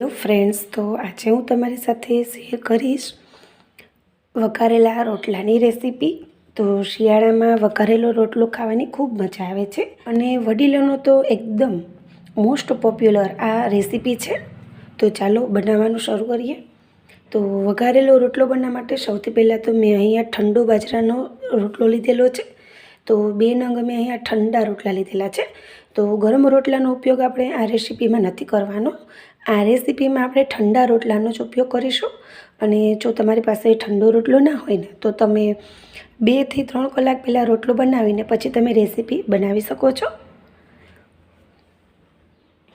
Hello friends તો આજે હું તમારી સાથે શેર કરીશ વઘારેલા રોટલાની રેસીપી તો શિયાળામાં વઘારેલો રોટલો ખાવાની ખૂબ મજા આવે છે અને વડીલોનો તો એકદમ મોસ્ટ પોપ્યુલર આ રેસીપી છે. તો ચાલો બનાવવાનું શરૂ કરીએ. તો વઘારેલો રોટલો બનાવવા માટે સૌથી પહેલાં તો મેં અહીંયા ઠંડો બાજરાનો રોટલો લીધેલો છે. તો બે નંગ મેં અહીંયા ઠંડા રોટલા લીધેલા છે. તો ગરમ રોટલાનો ઉપયોગ આપણે આ રેસીપીમાં નથી કરવાનો. આ રેસીપીમાં આપણે ઠંડા રોટલાનો જ ઉપયોગ કરીશું. અને જો તમારી પાસે ઠંડો રોટલો ના હોય ને, તો તમે બેથી ત્રણ કલાક પહેલાં રોટલો બનાવીને પછી તમે રેસીપી બનાવી શકો છો.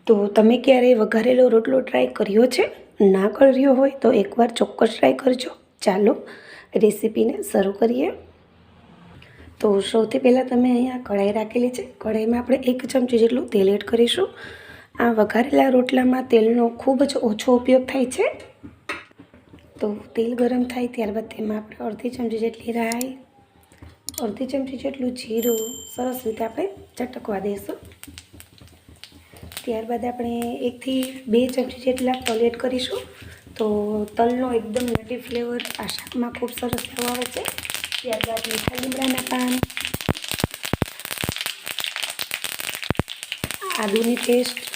તો તમે ક્યારેય વઘારેલો રોટલો ટ્રાય કર્યો છે? ના કર્યો હોય તો એકવાર ચોક્કસ ટ્રાય કરજો. ચાલો, રેસીપીને શરૂ કરીએ. તો સૌથી પહેલાં તમે અહીંયા કઢાઈ રાખેલી છે. કઢાઈમાં આપણે એક ચમચી જેટલું તેલ એડ કરીશું. આ વઘારેલા રોટલામાં તેલનો ખૂબ જ ઓછો ઉપયોગ થાય છે. તો તેલ ગરમ થાય ત્યારબાદ તેમાં આપણે અડધી ચમચી જેટલી રાઈ, અડધી ચમચી જેટલું જીરું સરસ રીતે આપણે ચટકવા દઈશું. ત્યારબાદ આપણે એકથી બે ચમચી જેટલા તલ એડ કરીશું. તો તલનો એકદમ નટી ફ્લેવર આ શાકમાં ખૂબ સરસ થવા આવે છે. ત્યારબાદ મીઠા લીમડાના પાન. આદુની પેસ્ટ.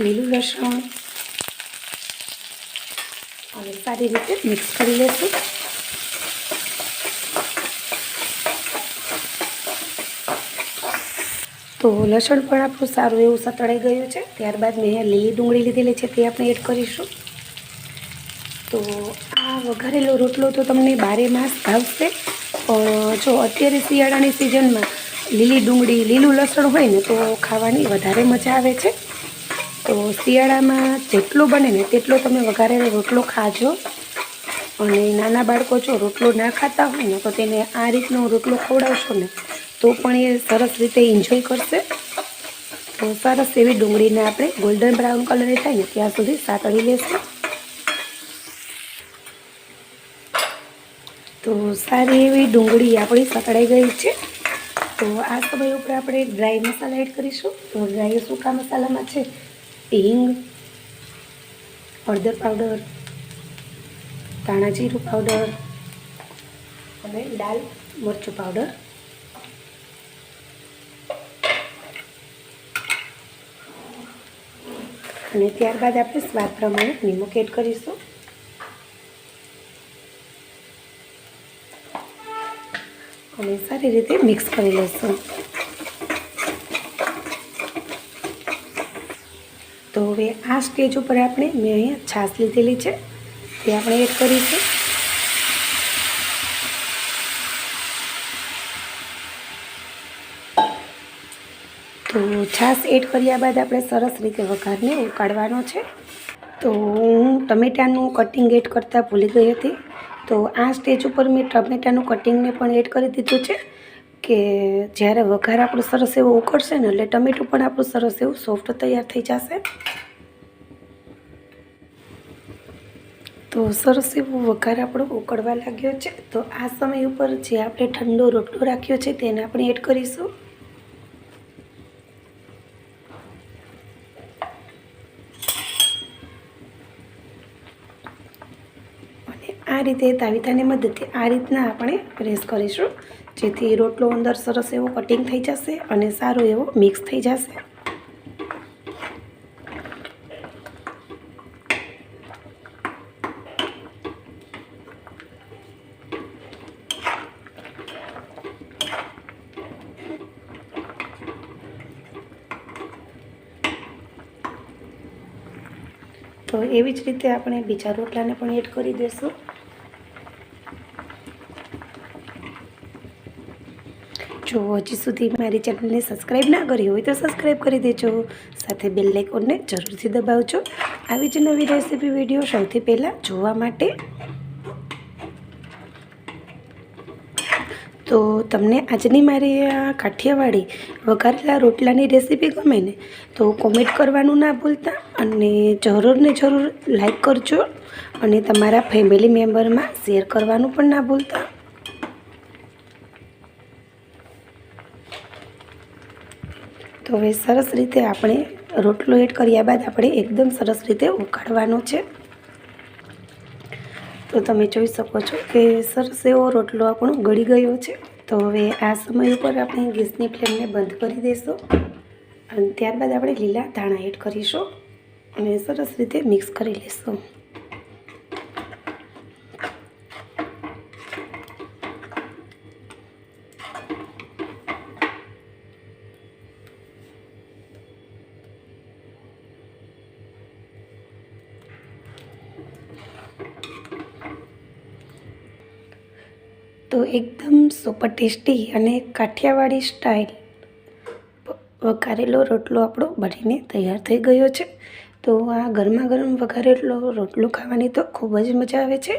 લીલું લસણ અને સારી રીતે મિક્સ કરી લેશું. તો લસણ પણ આપણું સારું એવું સતળાઈ ગયું છે. ત્યારબાદ મેં લીલી ડુંગળી લીધેલી છે તે આપણે એડ કરીશું. તો આ વઘારેલો રોટલો તો તમને બારે માસ ભાવશે, પણ જો અત્યારે શિયાળાની સિઝનમાં લીલી ડુંગળી, લીલું લસણ હોય ને તો ખાવાની વધારે મજા આવે છે. તો શિયાળામાં જેટલો બને ને તેટલો તમે વઘારેલો રોટલો ખાજો. અને નાના બાળકો જો રોટલો ના ખાતા હોય ને તો તેને આ રીતનો રોટલો ખવડાવશો ને તો પણ એ સરસ રીતે એન્જોય કરશે. તો સરસ એવી ડુંગળીને આપણે ગોલ્ડન બ્રાઉન કલરની થાય ને ત્યાં સુધી સાતળી લેશું. તો સારી એવી ડુંગળી આપણી સતળાઈ ગઈ છે. તો આ સમય ઉપર આપણે ડ્રાય મસાલા એડ કરીશું. તો ડ્રાય સૂકા મસાલામાં છે હિંગ, હળદર પાવડર ધાણા જીરું પાવડર અને લાલ મરચું પાવડર. અને ત્યારબાદ આપણે સ્વાદ પ્રમાણે નિમક એડ કરીશું. અને સારી રીતે મિક્સ કરી લઈશું. તો હવે આ સ્ટેજ ઉપર આપણે મેં અહીંયા છાશ લીધેલી છે. તે આપણે એડ કરીશું. તો છાશ એડ કર્યા બાદ આપણે સરસ રીતે વઘારને ઉકાળવાનો છે. તો હું ટમેટાનું કટિંગ એડ કરતાં ભૂલી ગઈ હતી. તો આ સ્ટેજ ઉપર મેં ટમેટાનું કટિંગને પણ એડ કરી દીધું છે. કે જ્યારે વઘાર આપણું સરસ એવું ઉકળશે ને એટલે ટમેટું પણ આપણું સરસ એવું સોફ્ટ તૈયાર થઈ જશે. તો સરસ એવું વઘાર આપણો ઉકળવા લાગ્યો છે. તો આ સમય ઉપર જે આપણે ઠંડો રોટલો રાખ્યો છે તેને આપણે એડ કરીશું. આ રીતે તાવીતાની મદદથી આ રીતના આપણે પ્રેસ કરીશું. જેથી રોટલો અંદર સરસ એવો કટિંગ થઈ જશે અને સારો એવો મિક્સ થઈ જશે. તો એવી જ રીતે આપણે બીજા રોટલાને પણ એડ કરી દઈશું. જો હજી સુધી મારી ચેનલને સબસ્ક્રાઈબ ના કરી હોય તો સબસ્ક્રાઈબ કરી દેજો. સાથે બેલ આઇકોનને જરૂરથી દબાવજો. આવી જ નવી રેસીપી વીડિયો સૌથી પહેલાં જોવા માટે. તો તમને આજની મારી આ કાઠિયાવાડી વઘારેલા રોટલાની રેસીપી ગમે ને તો કોમેન્ટ કરવાનું ના ભૂલતા અને જરૂર ને જરૂર લાઈક કરજો અને તમારા ફેમિલી મેમ્બરમાં શેર કરવાનું પણ ના ભૂલતા. તો હવે સરસ રીતે આપણે રોટલો એડ કર્યા બાદ આપણે એકદમ સરસ રીતે ઉકાળવાનો છે. તો તમે જોઈ શકો છો કે સરસ એવો રોટલો આપણો ગળી ગયો છે. તો હવે આ સમય ઉપર આપણે ગેસની ફ્લેમને બંધ કરી દઈશું. અને ત્યારબાદ આપણે લીલા ધાણા એડ કરીશું અને સરસ રીતે મિક્સ કરી લઈશું. તો એકદમ સુપર ટેસ્ટી અને કાઠિયાવાડી સ્ટાઇલ વઘારેલો રોટલો આપણો બનીને તૈયાર થઈ ગયો છે. તો આ ગરમા ગરમ વઘારેલો રોટલો ખાવાની તો ખૂબ જ મજા આવે છે.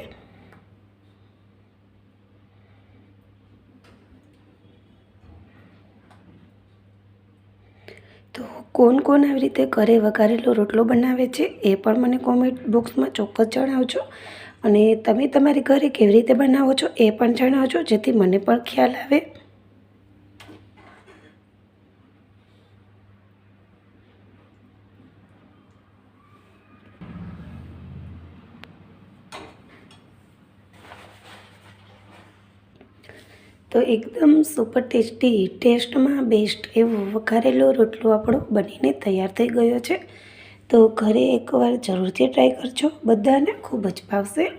તો કોણ કોણ આવી રીતે ઘરે વઘારેલો રોટલો બનાવે છે એ પણ મને કોમેન્ટ બોક્સમાં ચોક્કસ જણાવજો. અને તમે તમારી ઘરે કેવી રીતે બનાવો છો એ પણ જણાવજો, જેથી મને પણ ખ્યાલ આવે. તો એકદમ સુપર ટેસ્ટી ટેસ્ટમાં બેસ્ટ એવો વઘારેલો રોટલો આપણો બનીને તૈયાર થઈ ગયો છે. તો ઘરે એકવાર જરૂરથી ટ્રાય કરજો. બધાને ખૂબ જ ભાવશે.